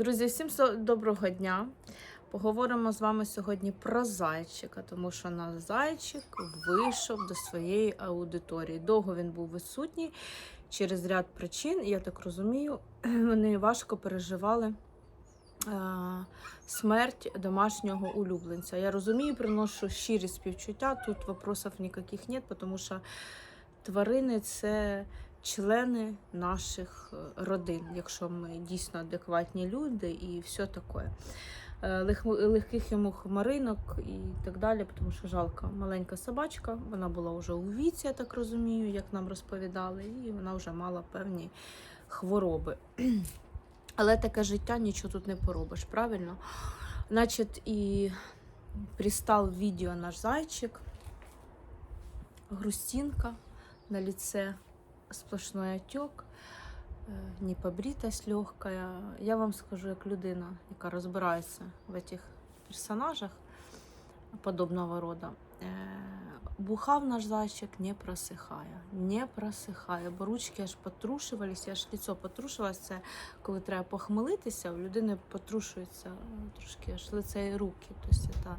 Друзі, всім доброго дня. Поговоримо з вами сьогодні про зайчика, тому що наш зайчик вийшов до своєї аудиторії. Довго він був відсутній через ряд причин, я так розумію, вони важко переживали смерть домашнього улюбленця. Я розумію, приношу щирі співчуття. Тут вопросів ніяких нет, тому що тварини це члени наших е, родин, якщо ми дійсно адекватні люди і все таке. Е, Легких йому хмаринок і так далі, тому що жалко маленька собачка. Вона була вже у віці, я так розумію, як нам розповідали, і вона вже мала певні хвороби. Але таке життя нічого тут не поробиш, правильно? Значить, і пристал відео наш зайчик, грустинка на лице, сплошной отек, е, непобритость легкая. Я вам скажу, як людина, яка розбирається в цих персонажах подобного роду. е, Бухав наш зайчик не просихає, не просихає, бо ручки аж потрушувалися, аж лицо потрушувалося. Це коли треба похмелитися, у людини потрушується е, трошки аж лице і руки. Тобто це,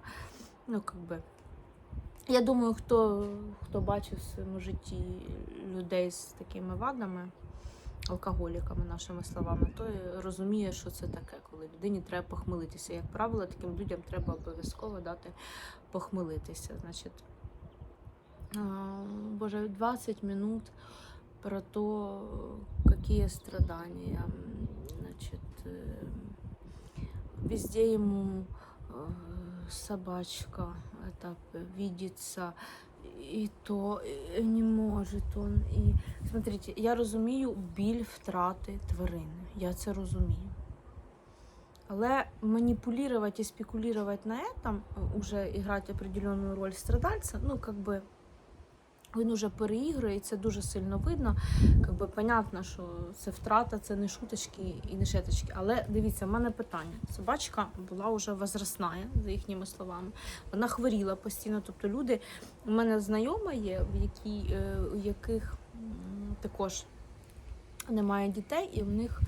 ну, как би, я думаю, хто, хто бачив в своєму житті людей з такими вадами, алкоголіками, нашими словами, той розуміє, що це таке, коли людині треба похмелитися. Як правило, таким людям треба обов'язково дати похмелитися. Значить, Боже, 20 минут про то, какие страдания. М, Значит, э, везде ему э, собачка это видится, и то э, не может он. І смотрите, я розумію біль втрати тварини. Я це розумію. Але маніпулювати і спекулювати на этом, э, уже грати определенну роль страдальця, ну, как би, він уже переігрує, і це дуже сильно видно. Как би, понятно, що це втрата, це не шуточки і не шеточки. Але дивіться, в мене питання. Собачка була вже возрастна, за їхніми словами. Вона хворіла постійно. Тобто люди, у мене знайома є, в якій, е, у яких також немає дітей, і в них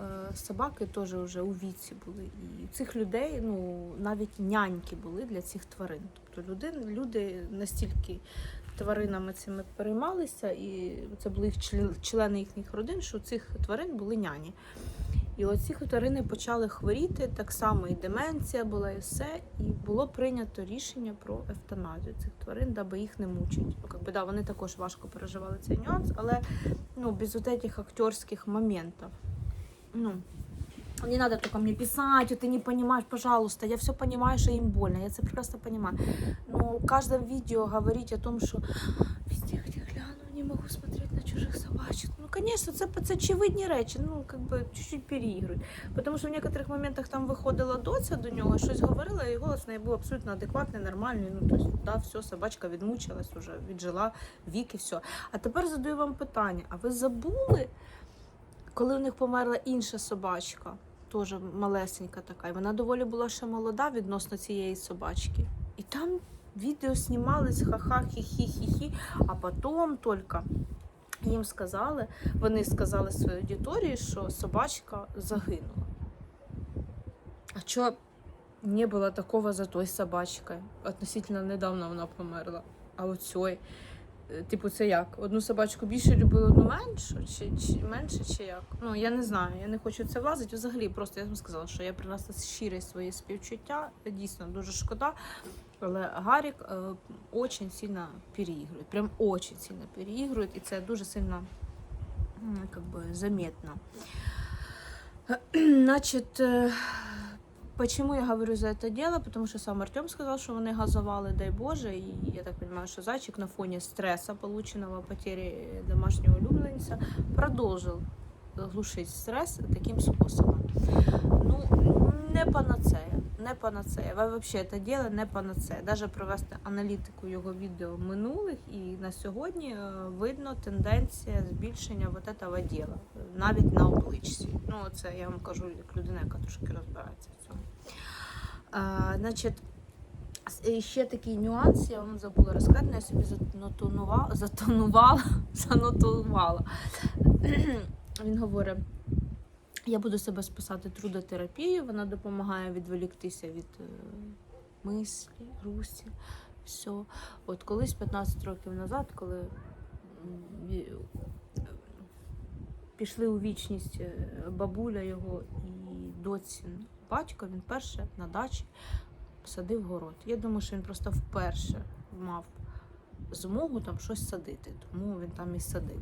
е, собаки теж вже у віці були. І цих людей ну, навіть няньки були для цих тварин. Тобто люди, люди настільки тваринами цими переймалися, і це були їх члени їхніх родин, що у цих тварин були няні. І оці тварини почали хворіти, так само і деменція була, і все. І було прийнято рішення про евтаназію цих тварин, даби їх не мучить. Ну, как да, вони також важко переживали цей нюанс, але ну, без от актерських моментів. Ну, не надо только мне писать, ты не понимаешь, пожалуйста, я все понимаю, что им больно, я это прекрасно понимаю. Но в каждом видео говорить о том, что везде, где гляну, не могу смотреть на чужих собачек. Ну, конечно, це, це очевидні речі, ну, как бы чуть-чуть переігрують. Тому що в некоторих моментах там виходила доця до нього, щось говорила, і голос в неї був абсолютно адекватний, нормальний. Ну, тобто, да, все, собачка відмучилась уже, віджила вік і все. А тепер задаю вам питання: а ви забули, Коли в них померла інша собачка? теж малесенька така. І вона доволі була ще молода відносно цієї собачки. І там відео знімались ха-ха, хі-хі-хі-хі, а потім тільки їм сказали, вони сказали своїй аудиторії, що собачка загинула. А що не було такого за той собачкою? Относительно недавно вона померла. А оцьой. Е, Типу, це як? Одну собачку більше любили, одну меншу, чи, чи менше, чи як? Ну я не знаю, я не хочу це влазити. Взагалі, просто я вам сказала, що я принесла щире свої співчуття. Дійсно дуже шкода. Але Гарік е, очень сильно переігрує. Прям очень сильно переігрує, і це дуже сильно как бы, заметно. Значит, э, почему я говорю за это дело? Потому что сам Артем сказал, что вони газовали, дай Боже. И я так понимаю, что зайчик на фоне стресса, полученного потери домашнего улюбленца, продолжил глушить стресс таким способом. Ну, не панацея, не панацея. Ви вообще це діло не панацея. Даже провести аналітику його відео минулих і на сьогодні е, видно тенденція збільшення вот этого діла, навіть на обличчі. Ну, це я вам кажу як людина, яка трошки розбирається. А, ще такий нюанс, я вам забула розказати, я собі занотувала, затонувала, занотувала. Він говорить, Я буду себе списати трудотерапією, вона допомагає відволіктися від е, мислі, русі, все. От колись 15 років назад, коли пішли у вічність е, бабуля його і доцін батько, він перше на дачі садив город. Я думаю, що він просто вперше мав змогу там щось садити, тому він там і садив.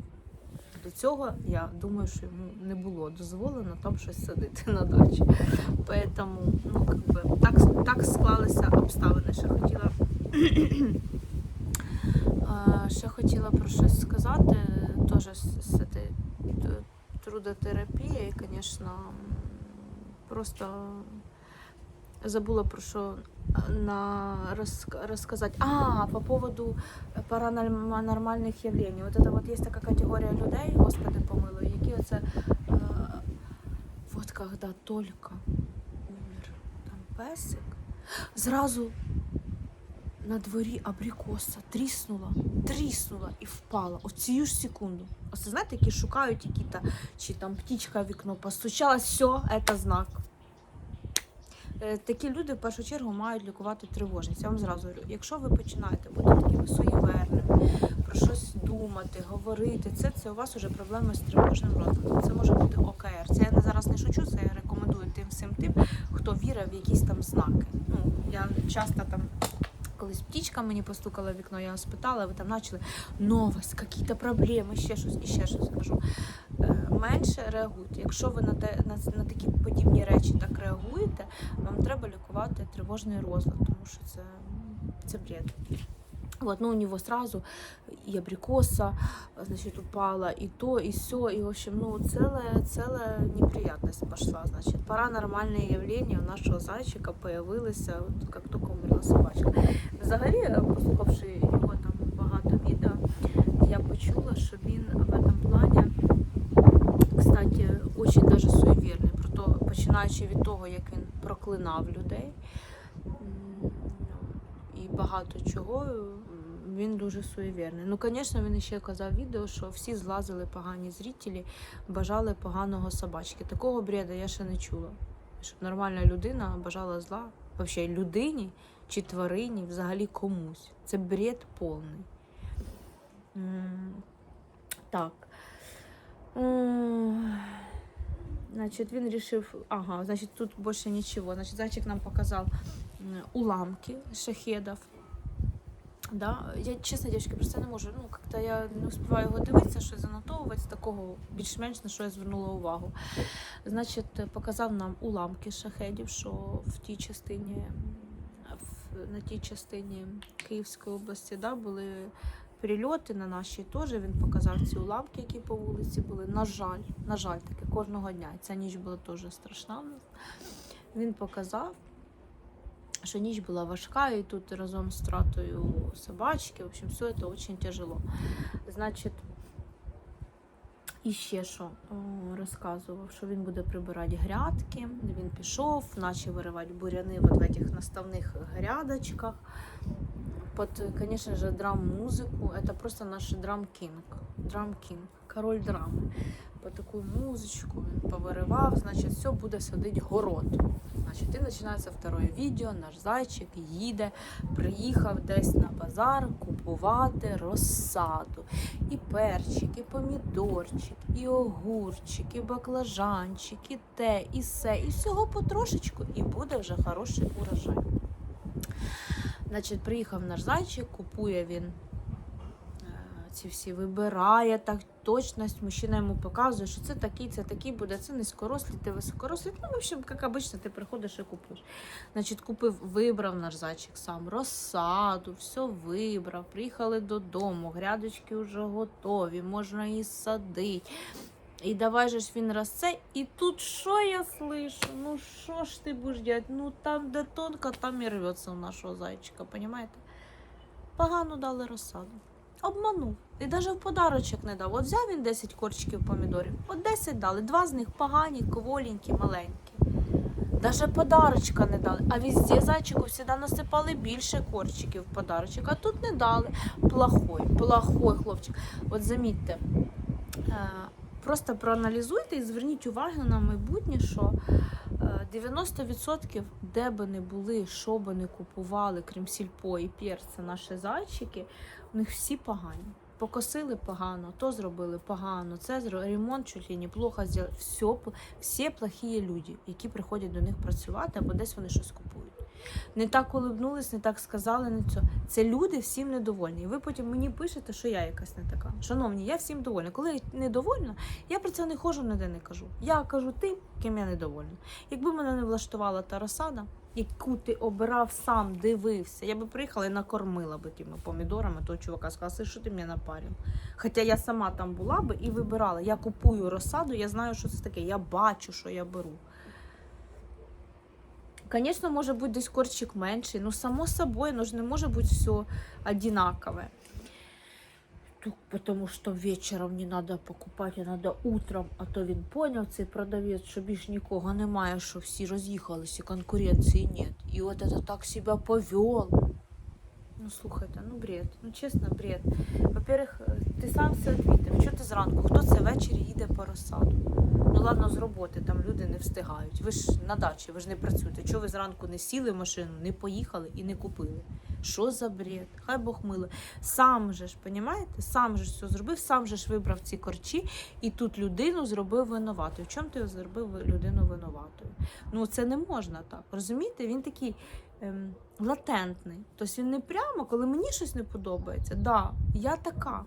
До цього я думаю, що йому не було дозволено там щось садити на дачі. Поэтому, ну, би, так, так склалися обставини. Ще хотіла, ще хотіла про щось сказати. Теж з, з цієї т- звісно, просто забула про що на розк- рассказать. А, по поводу паранормальних явлень. Вот это вот есть така категорія людей, Господи помилуй, які оце е, вот когда только умер там песик, зразу на дворі абрикоса тріснула, тріснула і впала. От цю ж секунду. Оце знаєте, які шукають які-то, чи там птічка в вікно постучалась, все, це знак. Е, Такі люди в першу чергу мають лікувати тривожність. Я вам зразу говорю, якщо ви починаєте бути такими суєверними, про щось думати, говорити, це, це у вас вже проблеми з тривожним розладом. Це може бути ОКР. Це я не зараз не шучу, це я рекомендую тим всім тим, хто вірить в якісь там знаки. Ну, я часто там. Колись птічка мені постукала в вікно, я спитала, ви там почали новость, якісь проблеми, ще щось і ще щось. Кажу, е, менше реагуйте. Якщо ви на, те, на, на такі подібні речі так реагуєте, вам треба лікувати тривожний розлад, тому що це, це бред. Вот, ну, у него сразу и абрикоса, значит, упала, и то, и все, и, в общем, ну, целая, целая неприятность пошла, значит. Паранормальные явления у нашего зайчика появилися, от, как только умерла собачка. Взагалі, послухавши його там багато відео, я почула, що він в этом плані, кстати, очень даже суєвірний. Починаючи від того, як він проклинав людей і багато чого, він дуже суєвірний. Ну, звісно, він ще казав відео, що всі злазили погані зрителі, бажали поганого собачки. Такого бреда я ще не чула. Щоб нормальна людина бажала зла, взагалі людині чи тварині, взагалі комусь. Це бред повний. Так. Значит, він решив, ага, значит, тут больше ничего. Значит, зайчик нам показал м, уламки шахедов. Да? Я, чесно, дівчатки, просто не можу. Ну, как-то я не успіваю його дивитися, щось занотовувати з такого більш-менш на що я звернула увагу. Значить, показав нам уламки шахедів, що в тій частині, в, на тій частині Київської області да, були прильоти на нашій теж. Він показав ці уламки, які по вулиці були. На жаль, на жаль, таке кожного дня. Ця ніч була теж страшна. Він показав, що ніч була важка, і тут разом з втратою собачки, в общем, все це дуже тяжело. Значить, і ще що розказував, що він буде прибирати грядки. Він пішов, почав виривати буряни в цих наставних грядочках. Под, конечно же, драм-музыку. Это просто наш драм-кинг. Драм-кинг. Король драми. По таку музичку він повиривав, значить, все буде садить город. Значить, і починається второе відео. Наш зайчик їде, приїхав десь на базар купувати розсаду. І перчик, і помідорчик, і огурчик, і баклажанчик, і те, і все, і всього потрошечку, і буде вже хороший урожай. Значить, приїхав наш зайчик, купує він е, ці всі вибирає так точність. Мужчина йому показує, що це такий, це такий буде, це низькорослий, ти високорослий. Ну, в общем, як обично, ти приходиш і купуєш. Значить, купив, вибрав наш зайчик сам розсаду, все вибрав. Приїхали додому, грядочки вже готові, можна її садити. І давай же ж він росте, і тут що я слышу? Ну що ж ти будеш делать? Ну там, де тонко, там і рветься у нашого зайчика, понимаєте? Погано дали розсаду. Обманув. І навіть в подарочок не дав. От взяв він 10 корчиків помідорів, от 10 дали. Два з них погані, кволенькі, маленькі. Даже подарочка не дали. А везде зайчику завжди насипали більше корчиків в подарочок, а тут не дали. Плохой, плохой хлопчик. От замітьте, просто проаналізуйте і зверніть увагу на майбутнє, що е, 90% де би не були, що би не купували, крім сільпо і перця, наші зайчики, у них всі погані. Покосили погано, то зробили погано, це ремонт чуть ли неплохо зробили. Все, всі плохі люди, які приходять до них працювати, або десь вони щось купують. Не так улибнулись, не так сказали, не це. Це люди всім недовольні. І ви потім мені пишете, що я якась не така. Шановні, я всім довольна. Коли я недовольна, я про це не ходжу, ніде не кажу. Я кажу тим, ким я недовольна. Якби мене не влаштувала та розсада, яку ти обирав сам, дивився, я би приїхала і накормила би тими помідорами того чувака, сказала, що ти мене напарив. Хоча я сама там була би і вибирала. Я купую розсаду, я знаю, що це таке. Я бачу, що я беру. Звісно, може бути десь корчик менший, ну само собой, ну ж не може бути все одинакове. Потому що вечором не треба покупати, а треба утром, а то він поняв, цей продавець, що більш нікого немає, що всі роз'їхалися, конкуренції нет. І от це так себе повел. Ну слухайте, ну бред, ну чесно, бред. Во-первых, е, ти сам все відвідав. Що ти зранку? Хто це ввечері їде по розсаду? Ну ладно, з роботи там люди не встигають. Ви ж на дачі, ви ж не працюєте. Чого ви зранку не сіли в машину, не поїхали і не купили? Що за бред? Хай Бог мило. Сам же ж, понімаєте? Сам же ж все зробив, сам же ж вибрав ці корчі, і тут людину зробив винуватою. В чому ти зробив людину винуватою? Ну це не можна так. Розумієте? Він такий. Ем, латентний. Тобто він не прямо, коли мені щось не подобається. Да, я така.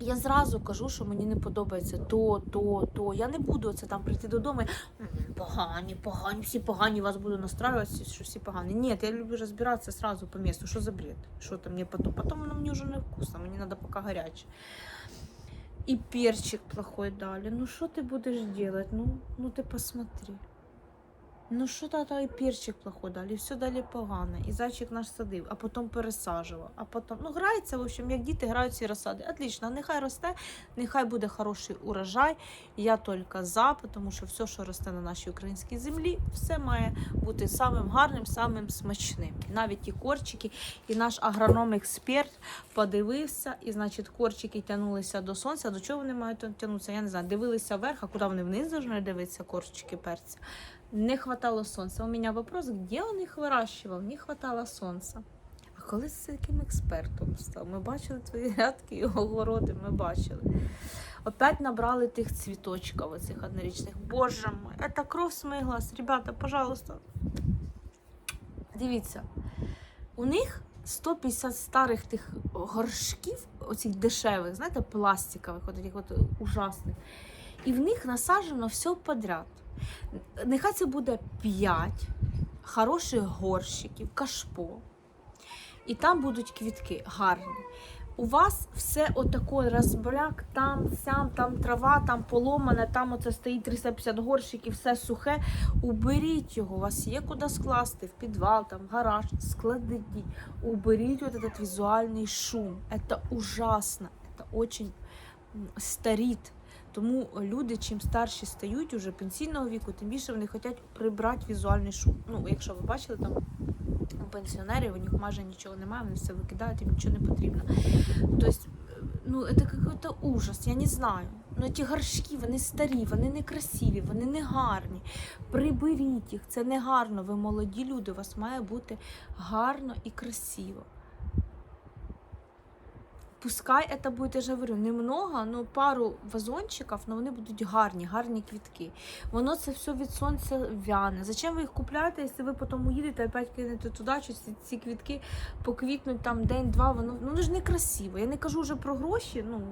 Я зразу кажу, що мені не подобається то, то, то. Я не буду це там прийти додому. Погані, погані, всі погані, вас буду настраюватися, що всі погані. Ні, я люблю розбиратися сразу по місту. Що за бред? Що там мені потом? Потом воно мені вже не вкусно, мені треба поки гаряче. І перчик плохой дали. Ну що ти будеш делать? Ну, ну ти посмотри. Ну що тата і перчик плохой дали, все далі погано. І зайчик наш садив, а потім пересаджував. А потім, ну грається, в общем, як діти грають ці розсади. Отлично, нехай росте, нехай буде хороший урожай. Я тільки за, тому що все, що росте на нашій українській землі, все має бути самим гарним, самим смачним. Навіть ті корчики, і наш агроном-експерт подивився, і, значить, корчики тягнулися до сонця. До чого вони мають тягнутися? Я не знаю. Дивилися вверх, а куди вони вниз повинні дивитися, корчики перця. Не хватало сонця. У мене вопрос, де он їх вирощував? Не хватало сонця. А коли з таким експертом став? Ми бачили твої рядки і огороди, ми бачили. Опять набрали тих цвіточків, оцих однорічних. Боже мой, це кров смиглась. Ребята, пожалуйста. Дивіться, у них 150 старих тих горшків, оцих дешевих, знаєте, пластикових, от таких от ужасних. І в них насаджено все подряд. Нехай це буде 5 хороших горщиків, кашпо. І там будуть квітки гарні. У вас все отакий розбряк, там, сям, там трава, там поломана, там оце стоїть 350 горщиків, все сухе. Уберіть його, у вас є куди скласти, в підвал, там, в гараж, складіть. Уберіть вот этот візуальний шум. Это ужасно, это очень м, старит. Тому люди, чим старші стають уже пенсійного віку, тим більше вони хочуть прибрати візуальний шум. Ну, якщо ви бачили, там у пенсіонерів у них майже нічого немає, вони все викидають, їм нічого не потрібно. Тобто, ну, це якийсь ужас, я не знаю. Ну, ті горшки, вони старі, вони некрасиві, вони не гарні. Приберіть їх, це не гарно. Ви молоді люди, у вас має бути гарно і красиво. Пускай це буде, я ж говорю, немного, ну пару вазончиків, але вони будуть гарні, гарні квітки. Воно це все від сонця вяне. Зачем ви їх купляєте, якщо ви потім уїдете, опять кинете туди, що ці, квітки поквітнуть там день-два, воно ну, воно ж не красиво. Я не кажу вже про гроші, ну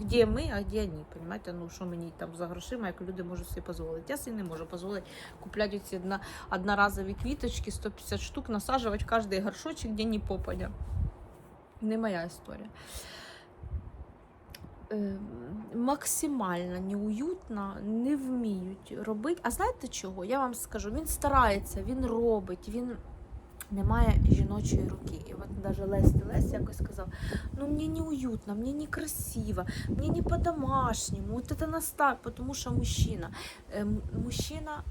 де ми, а де ні. Понимаєте? Ну що мені там за грошима, як люди можуть собі дозволити. Я собі не можу дозволити купляти ці одноразові квіточки, 150 штук, насаджувати кожний горшочок, де ні попадя. Не моя історія. Е, Максимально неуютно, не вміють робити. А знаєте чого? Я вам скажу, він старається, він робить, він не має жіночої руки. От навіть Лесь Лесь якось сказав: ну мені не уютно, мені не красиво, мені не по-домашньому, от це настав, тому що мужчина. Мужчина,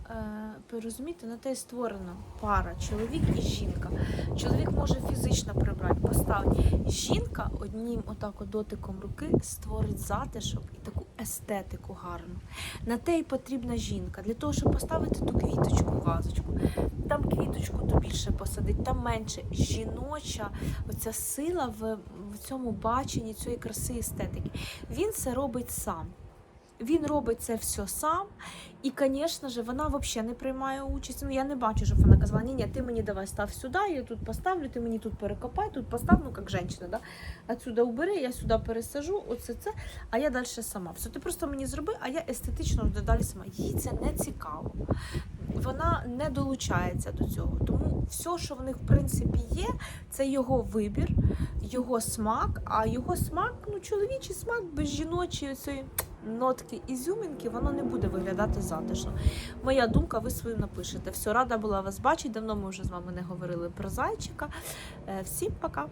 розумієте, на те і створена пара, чоловік і жінка. Чоловік може фізично прибрати, поставити. Жінка одним отак от дотиком руки створить затишок і таку естетику гарну. На те й потрібна жінка для того, щоб поставити ту квіточку вазочку. Там квіточку то більше посадить, там менше. Жіноча оця сила в, в цьому баченні цієї краси естетики. Він це робить сам. Він робить це все сам, і, звісно ж, вона взагалі не приймає участь. Ну, я не бачу, щоб вона казала, ні, ні, ти мені давай став сюди, я тут поставлю, ти мені тут перекопай, тут постав, ну як жінка, да? Отсюда убери, я сюди пересажу, оце це, а я далі сама. Все, ти просто мені зроби, а я естетично вже далі сама. Їй це не цікаво. Вона не долучається до цього. Тому все, що в них в принципі є, це його вибір, його смак. А його смак, ну чоловічий смак без жіночої цієї нотки ізюмінки, воно не буде виглядати затишно. Моя думка, ви свою напишете. Все, рада була вас бачити. Давно ми вже з вами не говорили про зайчика. Е, Всім пока!